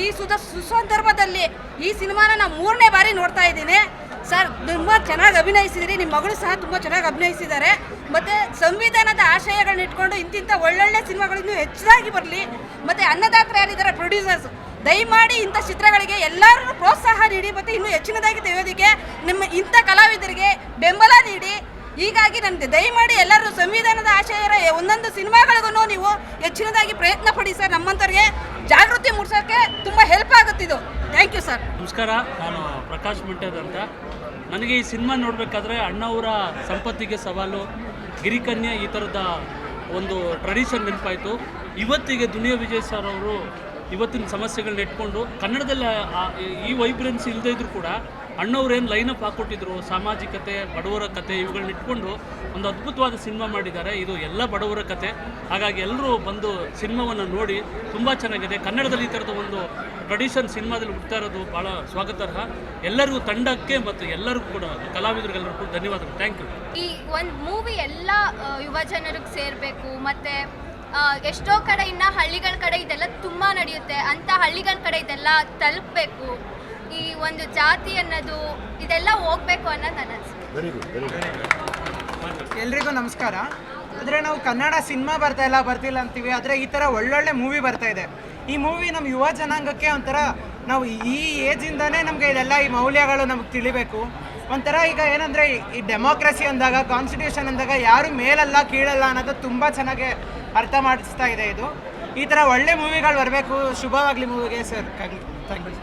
ಈ ಸುಧ ಸುಸಂದರ್ಭದಲ್ಲಿ ಈ ಸಿನಿಮಾನ ನಾನು ಮೂರನೇ ಬಾರಿ ನೋಡ್ತಾ ಇದ್ದೀನಿ. ಸರ್, ತುಂಬ ಚೆನ್ನಾಗಿ ಅಭಿನಯಿಸಿದಿರಿ. ನಿಮ್ಮ ಮಗಳು ಸಹ ತುಂಬ ಚೆನ್ನಾಗಿ ಅಭಿನಯಿಸಿದ್ದಾರೆ. ಮತ್ತು ಸಂವಿಧಾನದ ಆಶಯಗಳನ್ನ ಇಟ್ಕೊಂಡು ಇಂತಿಂಥ ಒಳ್ಳೊಳ್ಳೆ ಸಿನಿಮಾಗಳಿಂದ ಹೆಚ್ಚಾಗಿ ಬರಲಿ. ಮತ್ತು ಅನ್ನದಾತರ ಯಾರಿದ್ದಾರೆ? ಪ್ರೊಡ್ಯೂಸರ್ಸ್ ದಯಮಾಡಿ ಇಂಥ ಚಿತ್ರಗಳಿಗೆ ಎಲ್ಲರೂ ಪ್ರೋತ್ಸಾಹ ನೀಡಿ, ಮತ್ತು ಇನ್ನೂ ಹೆಚ್ಚಿನದಾಗಿ ತೆಗೆಯೋದಕ್ಕೆ ನಿಮ್ಮ ಇಂಥ ಕಲಾವಿದರಿಗೆ ಬೆಂಬಲ ನೀಡಿ. ಹೀಗಾಗಿ ನನಗೆ ದಯಮಾಡಿ ಎಲ್ಲರೂ ಸಂವಿಧಾನದ ಆಶಯರ ಒಂದೊಂದು ಸಿನಿಮಾಗಳಿಗೂ ನೀವು ಹೆಚ್ಚಿನದಾಗಿ ಪ್ರಯತ್ನ ಪಡಿ ಸರ್. ನಮ್ಮಂಥವ್ರಿಗೆ ಜಾಗೃತಿ ಮೂಡಿಸೋಕ್ಕೆ ತುಂಬ ಹೆಲ್ಪ್ ಆಗುತ್ತಿದ್ದು ಥ್ಯಾಂಕ್ ಯು ಸರ್ ನಮಸ್ಕಾರ. ನಾನು ಪ್ರಕಾಶ್ ಮಂಟೇದ್ ಅಂತ. ನನಗೆ ಈ ಸಿನಿಮಾ ನೋಡಬೇಕಾದ್ರೆ ಅಣ್ಣವರ ಸಂಪತ್ತಿಗೆ ಸವಾಲು, ಗಿರಿಕನ್ಯೆ ಈ ಥರದ ಒಂದು ಟ್ರೆಡಿಷನ್ ನೆನಪಾಯಿತು. ಇವತ್ತಿಗೆ ದುನಿಯಾ ವಿಜಯ್ ಸರ್ ಅವರು ಇವತ್ತಿನ ಸಮಸ್ಯೆಗಳನ್ನ ಇಟ್ಕೊಂಡು ಕನ್ನಡದಲ್ಲಿ ಈ ವೈಬ್ರೆನ್ಸಿ ಇಲ್ಲದೇ ಇದ್ರೂ ಕೂಡ ಅಣ್ಣವ್ರು ಏನು ಲೈನಪ್ ಹಾಕ್ಕೊಟ್ಟಿದ್ರು ಸಾಮಾಜಿಕತೆ, ಬಡವರ ಕತೆ ಇವುಗಳನ್ನ ಇಟ್ಕೊಂಡು ಒಂದು ಅದ್ಭುತವಾದ ಸಿನಿಮಾ ಮಾಡಿದ್ದಾರೆ. ಇದು ಎಲ್ಲ ಬಡವರ ಕತೆ. ಹಾಗಾಗಿ ಎಲ್ಲರೂ ಬಂದು ಸಿನಿಮಾವನ್ನು ನೋಡಿ ತುಂಬ ಚೆನ್ನಾಗಿದೆ. ಕನ್ನಡದಲ್ಲಿ ಈ ಥರದ ಒಂದು ಟ್ರೆಡಿಷನ್ ಸಿನಿಮಾದಲ್ಲಿ ಹುಡ್ತಾ ಇರೋದು ಭಾಳ ಸ್ವಾಗತಾರ್ಹ. ಎಲ್ಲರಿಗೂ ತಂಡಕ್ಕೆ ಮತ್ತು ಎಲ್ಲರಿಗೂ ಕೂಡ, ಕಲಾವಿದರಿಗೆಲ್ಲರಿಗೂ ಕೂಡ ಧನ್ಯವಾದಗಳು. ಥ್ಯಾಂಕ್ ಯು ಈ ಒಂದು ಮೂವಿ ಎಲ್ಲ ಯುವ ಜನರಿಗೆ ಸೇರಬೇಕು, ಮತ್ತು ಎಷ್ಟೋ ಕಡೆ ಇನ್ನು ಹಳ್ಳಿಗಳ ಕಡೆ ಇದೆಲ್ಲ ತುಂಬ ನಡೆಯುತ್ತೆ. ಅಂಥ ಹಳ್ಳಿಗಳ ಕಡೆ ಇದೆಲ್ಲ ತಲುಪಬೇಕು. ಈ ಒಂದು ಜಾತಿ ಅನ್ನೋದು ಇದೆಲ್ಲ ಹೋಗ್ಬೇಕು ಅನ್ನೋದು ನನ್ನ ಅನಿಸಿಕೆ. ಎಲ್ರಿಗೂ ನಮಸ್ಕಾರ. ಆದರೆ ನಾವು ಕನ್ನಡ ಸಿನಿಮಾ ಬರ್ತಾ ಇಲ್ಲ ಬರ್ತಿಲ್ಲ ಅಂತೀವಿ. ಆದರೆ ಈ ಥರ ಒಳ್ಳೊಳ್ಳೆ ಮೂವಿ ಬರ್ತಾ ಇದೆ. ಈ ಮೂವಿ ನಮ್ಮ ಯುವ ಜನಾಂಗಕ್ಕೆ ಒಂಥರ ನಾವು ಈ ಏಜಿಂದನೇ ನಮಗೆ ಇದೆಲ್ಲ ಈ ಮೌಲ್ಯಗಳು ನಮಗೆ ತಿಳಿಬೇಕು. ಒಂಥರ ಈಗ ಏನಂದರೆ ಈ ಡೆಮೋಕ್ರಸಿ ಅಂದಾಗ ಕಾನ್ಸ್ಟಿಟ್ಯೂಷನ್ ಅಂದಾಗ ಯಾರು ಮೇಲಲ್ಲ ಕೀಳಲ್ಲ ಅನ್ನೋದು ತುಂಬ ಚೆನ್ನಾಗಿ ಅರ್ಥ ಮಾಡಿಸ್ತಾ ಇದೆ ಇದು. ಈ ಥರ ಒಳ್ಳೆ ಮೂವಿಗಳು ಬರಬೇಕು. ಶುಭವಾಗಲಿ ಮೂವಿಗೆ ಸರ್ ಥ್ಯಾಂಕ್ ಯು.